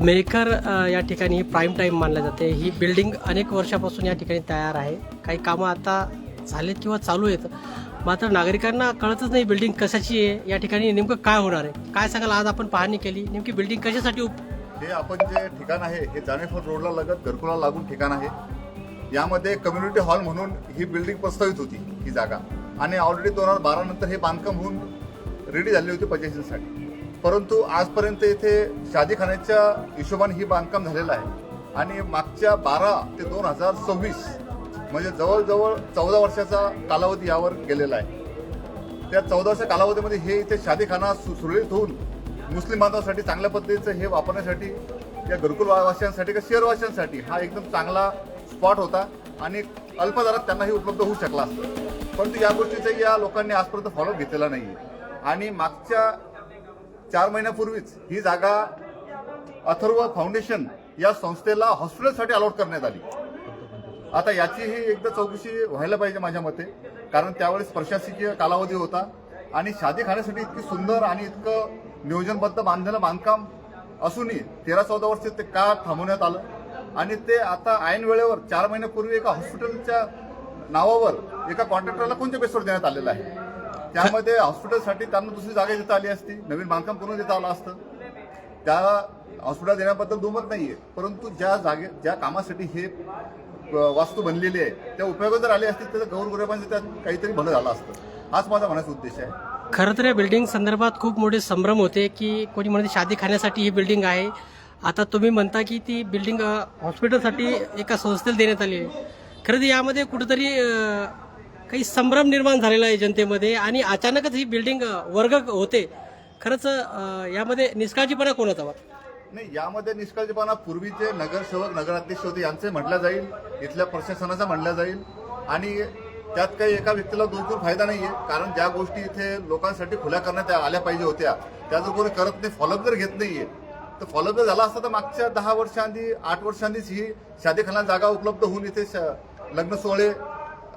Maker या ठिकाणी prime time मानलं जाते. ही बिल्डिंग अनेक वर्षापासून या ठिकाणी तयार आहे. काही कामं आता झालेत किंवा चालू आहेत. मात्र नागरिकांना कळतच नाही बिल्डिंग कशाची आहे या ठिकाणी नेमकं काय होणार आहे? काय सांगाल? आज आपण पाहणी केली. नेमकी बिल्डिंग कशासाठी उप हे आपण जे ठिकाण आहे हे जानेफळ रोडला लगत घरकुला लागून ठिकाण आहे. यामध्ये कम्युनिटी हॉल म्हणून ही बिल्डिंग प्रस्तावित होती ही जागा. आणि ऑलरेडी दोन हजार बारा नंतर हे बांधकाम होऊन रेडी झाले होते पजेशनसाठी परंतु आजपर्यंत इथे शादीखान्याच्या हिशोबाने ही बांधकाम झालेलं आहे. आणि मागच्या बारा ते दोन हजार सव्वीस म्हणजे जवळजवळ चौदा वर्षाचा कालावधी यावर गेलेला आहे. त्या चौदा वर्षा कालावधीमध्ये हे इथे शादीखाना सु- सुरळीत होऊन मुस्लिम बांधवांसाठी चांगल्या पद्धतीचं हे वापरण्यासाठी या घरकुलवासियांसाठी का शहरवासियांसाठी हा एकदम चांगला स्पॉट होता आणि अल्प दरात उपलब्ध होऊ शकला असतं. परंतु या गोष्टीचा या लोकांनी आजपर्यंत फॉलो घेतलेला नाही आणि मागच्या चार महिन्यापूर्वीच ही जागा अथर्व फाउंडेशन या संस्थेला हॉस्पिटलसाठी अलॉट करण्यात आली. आता याचीही एकदा चौकशी व्हायला पाहिजे माझ्या मते कारण त्यावेळेस प्रशासकीय कालावधी होता आणि शादी खाण्यासाठी इतकी सुंदर आणि इतकं नियोजनबद्ध बांधलेलं बांधकाम असूनही तेरा चौदा वर्ष ते का थांबवण्यात आलं. आणि ते आता ऐन वेळेवर चार महिन्यापूर्वी एका हॉस्पिटलच्या नावावर एका कॉन्ट्रॅक्टरला कोणत्या बेसवर देण्यात आलेलं आहे? त्यामध्ये हॉस्पिटलसाठी त्यांना दुसरी जागा देता आली असती. नवीन बांधकाम करून देता आलं असतं. त्या हॉस्पिटल देण्याबद्दल दुमत नाहीये. परंतु ज्या जागे ज्या कामासाठी हे वास्तू बनलेली आहे त्या उपयोगात जर आले असतील तर गौरगुरेबांचं त्यात काहीतरी भलं झालं असतं. हाच माझा म्हणायचा उद्देश आहे. खरं तर या बिल्डिंग संदर्भात खूप मोठे संभ्रम होते की कोणी म्हणते शादी खाण्यासाठी ही बिल्डिंग आहे. आता तुम्ही म्हणता की ती बिल्डिंग हॉस्पिटलसाठी एका संस्थेला देण्यात आली आहे. खरं तर यामध्ये कुठेतरी काही संभ्रम निर्माण झालेला आहे जनतेमध्ये आणि अचानकच ही बिल्डिंग वर्ग होते. खरंच यामध्ये निष्काळजीपणा कोणाचा वा नाही यामध्ये निष्काळजीपणा पूर्वीचे नगरसेवक नगराध्यक्ष होते यांचे म्हटलं जाईल. इथल्या प्रशासनाचा म्हटलं जाईल. आणि त्यात काही एका व्यक्तीला दोष फायदा नाही आहे कारण ज्या गोष्टी इथे लोकांसाठी खुल्या करण्यात आल्या पाहिजे होत्या त्या जर कोणी करत नाही फॉलोअप जर घेत नाहीये तर फॉलोअप जर झाला असता तर मागच्या दहा वर्षांनी आठ वर्षांनीच ही शादीखाना जागा उपलब्ध होऊन इथे श- लग्न सोहळे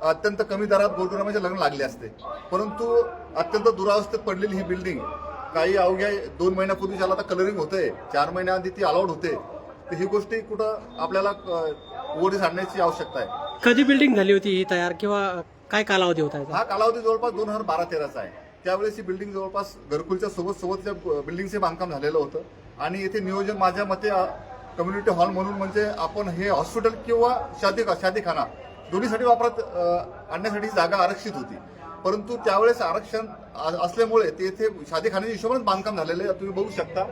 अत्यंत कमी दरात गोरगरिबांचे लग्न लागले असते. परंतु अत्यंत दुरावस्थेत पडलेली ही बिल्डिंग काही अवघ्या दोन महिन्यापूर्वी ज्याला आता कलरिंग होतंय चार महिन्याआधी ती अलाउड होते तर ही गोष्टी कुठं आपल्याला उघडीस आणण्याची आवश्यकता आहे. कधी बिल्डिंग झाली होती ही तयार किंवा काय कालावधी होता? हा कालावधी जवळपास दोन हजार बारा तेराचा आहे. त्यावेळेस ही बिल्डिंग जवळपास घरकुलच्या सोबत सोबतच्या बिल्डिंगचे बांधकाम झालेलं होतं. आणि इथे नियोजन माझ्या मते कम्युनिटी हॉल म्हणून म्हणजे आपण हे हॉस्पिटल किंवा शादी शादीखाना दोन्हीसाठी वापरात आणण्यासाठी जागा आरक्षित होती. परंतु त्यावेळेस आरक्षण असल्यामुळे ते इथे शादीखान्याच्या हिशोबानेच बांधकाम झालेलं आहे. तुम्ही बघू शकता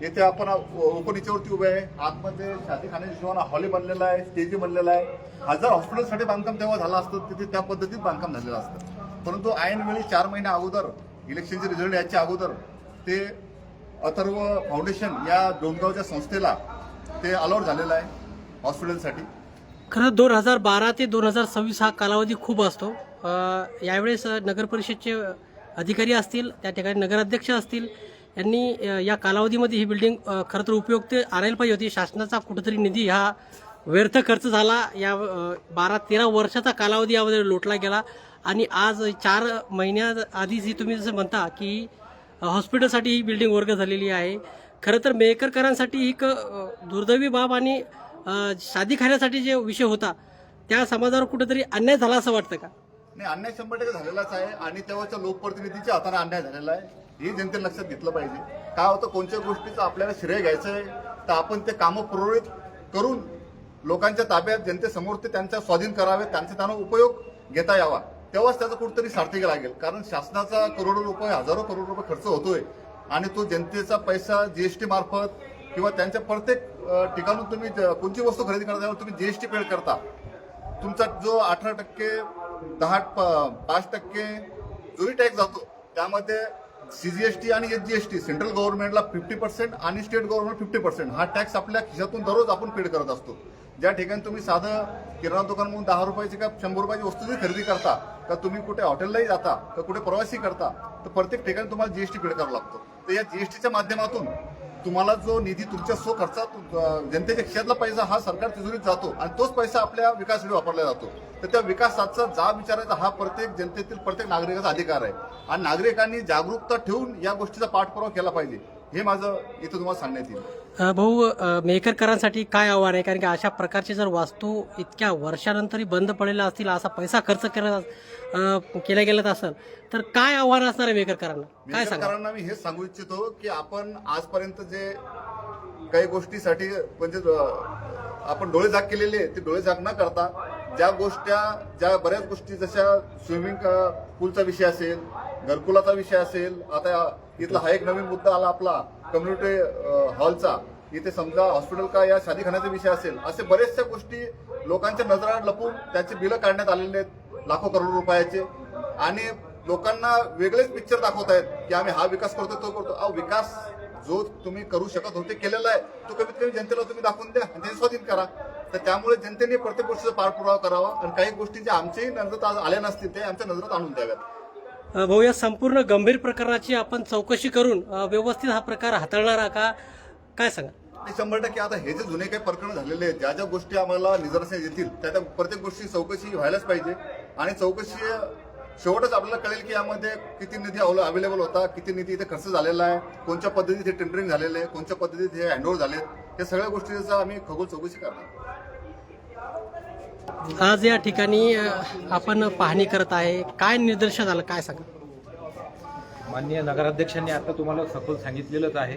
येथे आपण ओपन याच्यावरती उभे आहे. आतमध्ये शादीखान्याच्या हिशोबाने हॉली बनलेला आहे स्टेज बनलेला आहे. हजार हॉस्पिटलसाठी बांधकाम तेव्हा झालं असतं तिथे त्या पद्धतीत बांधकाम झालेलं असतं. परंतु ऐन वेळी चार महिन्या अगोदर इलेक्शनचे रिझल्ट याच्या अगोदर ते अथर्व फाउंडेशन या दोनगावच्या संस्थेला ते अलॉट झालेलं आहे हॉस्पिटलसाठी. खरं दोन हजार बारा ते दोन हजार सव्वीस हा कालावधी खूप असतो. यावेळेस नगरपरिषदचे नगर परिषदचे अधिकारी असतील त्या ठिकाणी नगराध्यक्ष असतील यांनी या कालावधीमध्ये ही बिल्डिंग खरं तर उपयुक्त आणायला पाहिजे होती. शासनाचा कुठेतरी निधी हा व्यर्थ खर्च झाला. या बारा तेरा वर्षाचा कालावधी यामध्ये लोटला गेला. आणि आज चार महिन्या आधीच ही तुम्ही जसं म्हणता की हॉस्पिटलसाठी ही बिल्डिंग वर्ग झालेली आहे. खरं तर मेकरकरांसाठी ही एक दुर्दैवी बाब आणि शादी खाण्यासाठी जे विषय होता त्या समाजावर कुठेतरी अन्याय झाला असं वाटतं का? नाही अन्याय शंभर टक्के झालेलाच आहे आणि तेव्हाच्या लोकप्रतिनिधीच्या हाताने अन्याय झालेला आहे. हे जनतेने लक्षात घेतलं पाहिजे. काय होतं कोणत्या गोष्टीचं आपल्याला श्रेय घ्यायचं आहे तर आपण ते कामं पुरवठीत करून लोकांच्या ताब्यात जनतेसमोर ते त्यांच्या स्वाधीन करावे त्यांचा त्यांना उपयोग घेता यावा. तेव्हाच त्याचा कुठेतरी सार्थकी लागेल. कारण शासनाचा करोडो रुपये हजारो करोड रुपये खर्च होतोय आणि तो जनतेचा पैसा जीएसटी मार्फत किंवा त्यांच्या प्रत्येक ठिकाणून तुम्ही ज- कोणती वस्तू खरेदी करता त्यावर तुम्ही जीएसटी पेड करता. तुमचा जो अठरा टक्के दहा प- पाच टक्के जोही टॅक्स जातो त्यामध्ये सीजीएसटी आणि एच जीएसटी सेंट्रल गव्हर्नमेंटला फिफ्टी पर्सेंट आणि स्टेट गव्हर्नमेंट फिफ्टी पर्सेंट हा टॅक्स आपल्या खिशातून दररोज आपण पेड करत असतो. ज्या ठिकाणी तुम्ही साधं किराणा दुकान म्हणून दहा रुपयाची का शंभर रुपयाची वस्तू जरी खरेदी करता का तुम्ही कुठे हॉटेललाही जाता का कुठे प्रवासी करता तर प्रत्येक ठिकाणी तुम्हाला जीएसटी पेड करावा लागतो. तर या जीएसटीच्या माध्यमातून तुम्हाला जो निधी तुमच्या सो खर्चात जनतेच्या खिशातला पैसा हा सरकार तिजोरीत जातो आणि तोच पैसा आपल्या विकासासाठी वापरला जातो. तर त्या विकासाचा जाब विचारायचा हा प्रत्येक जनतेतील प्रत्येक नागरिकाचा अधिकार आहे. आणि नागरिकांनी जागरूकता ठेवून या गोष्टीचा पाठपुरावा केला पाहिजे. हे माझं इथं तुम्हाला सांगण्यात येईल. भाऊ मेकरकरांसाठी काय आव्हान आहे? कारण की अशा प्रकारचे जर वास्तू इतक्या वर्षानंतरही बंद पडलेल्या असतील असा पैसा खर्च केला केल्या केला गेला असेल तर काय आव्हान असणार आहे मेकरकरांना? काय सांगा मी हे सांगू इच्छितो की आपण आजपर्यंत जे काही गोष्टीसाठी म्हणजे आपण डोळे झाक केलेले ते डोळे झाक न करता ज्या गोष्ट्या ज्या बऱ्याच गोष्टी जशा स्विमिंग पूलचा विषय असेल घरकुलाचा विषय असेल आता इथला हा एक नवीन मुद्दा आला आपला कम्युनिटी हॉलचा इथे समजा हॉस्पिटल का या शादीखान्याचा विषय असेल असे बरेचशा गोष्टी लोकांच्या नजरात लपून त्याचे बिलं काढण्यात आलेले आहेत लाखो करोड रुपयाचे. आणि लोकांना वेगळेच पिक्चर दाखवत आहेत की आम्ही हा विकास करतो तो करतो अहो विकास जो तुम्ही करू शकत होते केलेला आहे तो कमीत कमी जनतेला तुम्ही दाखवून द्या आणि ते स्वाधीन करा. तर त्यामुळे जनतेने प्रत्येक गोष्टीचा पाठपुरावा करावा आणि काही गोष्टी ज्या आमच्याही नजरात आज आल्या नसतील ते आमच्या नजरात आणून द्याव्यात. भाऊ या संपूर्ण गंभीर प्रकरणाची आपण चौकशी करून व्यवस्थित हा प्रकार हाताळणारा का? काय सांगा शंभर टक्के. आता हे जे जुने काही प्रकरण झालेले आहेत ज्या ज्या गोष्टी आम्हाला निदर्शनास येतील त्या त्या प्रत्येक गोष्टी चौकशी व्हायलाच पाहिजे. आणि चौकशी शेवटच आपल्याला कळेल की यामध्ये किती निधी अवेलेबल होता किती निधी इथे खर्च झालेला आहे कोणत्या पद्धतीत हे टेंडरिंग झालेलं आहे कोणत्या पद्धतीत हे हँडओव्हर झाले या सगळ्या गोष्टीचा आम्ही खगोल चौकशी करणार. आज या ठिकाणी आपण पाहणी करत आहे. काय निदर्शन झालं? काय सांगा? माननीय नगराध्यक्षांनी आता तुम्हाला सखोल सांगितलेलंच आहे.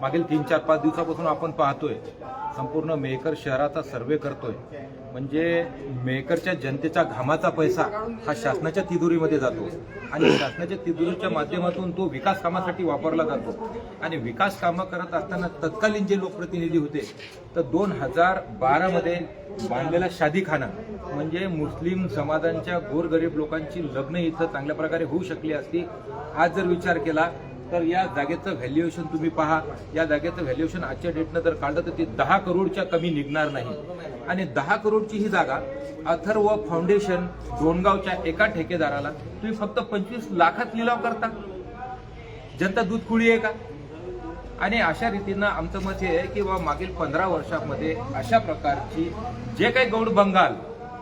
मागील तीन चार पाच दिवसापासून आपण पाहतोय. संपूर्ण मेहकर शहराचा सर्वे करतोय. म्हणजे मेहकरच्या जनतेचा घामाचा पैसा हा शासनाच्या तिजोरीमध्ये जातो. आणि शासनाच्या तिजोरीच्या माध्यमातून तो विकास कामासाठी वापरला जातो. आणि विकास कामं करत असताना तत्कालीन जे लोकप्रतिनिधी होते तर दोन हजार बारामध्ये बांधलेला शादीखाना म्हणजे मुस्लिम समाजांच्या गोरगरीब लोकांची लग्न इथं चांगल्या प्रकारे होऊ शकली असती आज जर विचार केला तर या जागेचं व्हॅल्युएशन तुम्ही पहा. या जागेचं व्हॅल्युएशन आजच्या डेटनं जर काढलं तर ती दहा करोडच्या कमी निघणार नाही. आणि दहा करोडची ही जागा अथर्व फाउंडेशन डोणगावच्या एका ठेकेदाराला तुम्ही फक्त पंचवीस लाखात लिलाव करता. जनता दूध खुळी आहे का? आणि अशा रीतीनं आमचं मत हे आहे की बाबा मागील पंधरा वर्षामध्ये अशा प्रकारची जे काही गौड बंगाल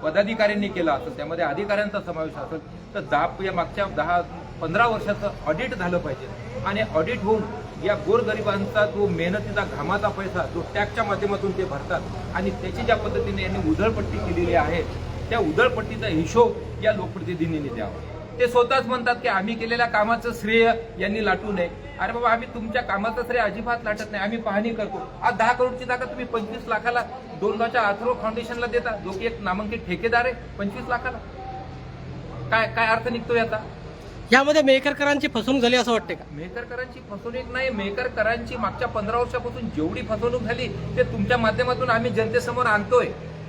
पदाधिकाऱ्यांनी केलं असेल त्यामध्ये अधिकाऱ्यांचा समावेश असेल तर दहा या मागच्या दहा पंधरा वर्षाचं ऑडिट झालं पाहिजे. आणि ऑडिट होऊन या गोरगरिबांचा जो मेहनतीचा घामाचा पैसा जो टॅक्सच्या माध्यमातून ते भरतात आणि त्याची ज्या पद्धतीने यांनी उधळपट्टी केलेली आहे त्या उधळपट्टीचा हिशोब या लोकप्रतिनिधींनी द्यावा. ते स्वतःच म्हणतात की आम्ही केलेल्या कामाचं श्रेय यांनी लाटू नये. अरे बाबा आम्ही तुमच्या कामाचं श्रेय अजिबात लाटत नाही. आम्ही पाहणी करतो. आज दहा करोडची जागा तुम्ही पंचवीस लाखाला दोन गावच्या अथर्व फाउंडेशनला देता. जो की एक नामांकित ठेकेदार आहे पंचवीस लाखाला. काय काय अर्थ निघतो याचा? यामध्ये मेकरकरांची फसवणूक झाली असं वाटते का? मेहकरकरांची फसवणूक नाही. मेहकरकरांची मागच्या पंधरा वर्षापासून जेवढी फसवणूक झाली ते तुमच्या माध्यमातून आम्ही जनतेसमोर आणतोय.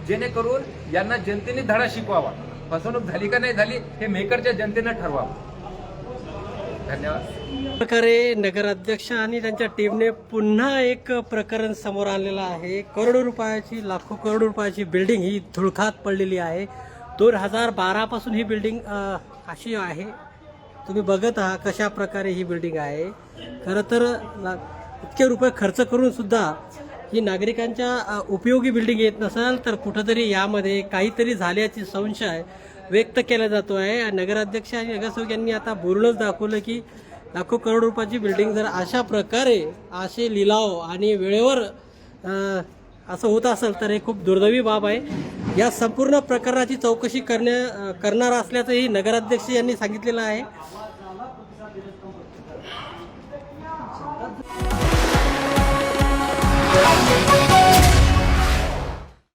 जेणेकरून यांना जनतेने धडा शिकवावा. फसवणूक झाली का नाही झाली हे मेकरच्या जनतेनं ठरवावं. धन्यवाद. प्रकारे नगराध्यक्ष आणि त्यांच्या टीमने पुन्हा एक प्रकरण समोर आलेलं आहे. करोडो रुपयाची लाखो करोड रुपयाची बिल्डिंग ही धुळखात पडलेली आहे. दोन हजार बारापासून ही बिल्डिंग अशी आहे. तुम्ही बघत आहात कशा प्रकारे ही बिल्डिंग आहे. खरं तर ला- इतके रुपये खर्च करून सुद्धा ही नागरिकांच्या उपयोगी बिल्डिंग येत नसेल तर कुठंतरी यामध्ये काहीतरी झाल्याची संशय व्यक्त केला जातो आहे. नगराध्यक्ष आणि नगरसेवक यांनी आता बोलूनच दाखवलं की लाखो करोड रुपयाची बिल्डिंग जर अशा प्रकारे असे लिलाव आणि वेळेवर असं होत असेल तर हे खूप दुर्दैवी बाब आहे. या संपूर्ण प्रकरणाची चौकशी करण्या करणार असल्याचंही नगराध्यक्ष यांनी सांगितलेलं आहे.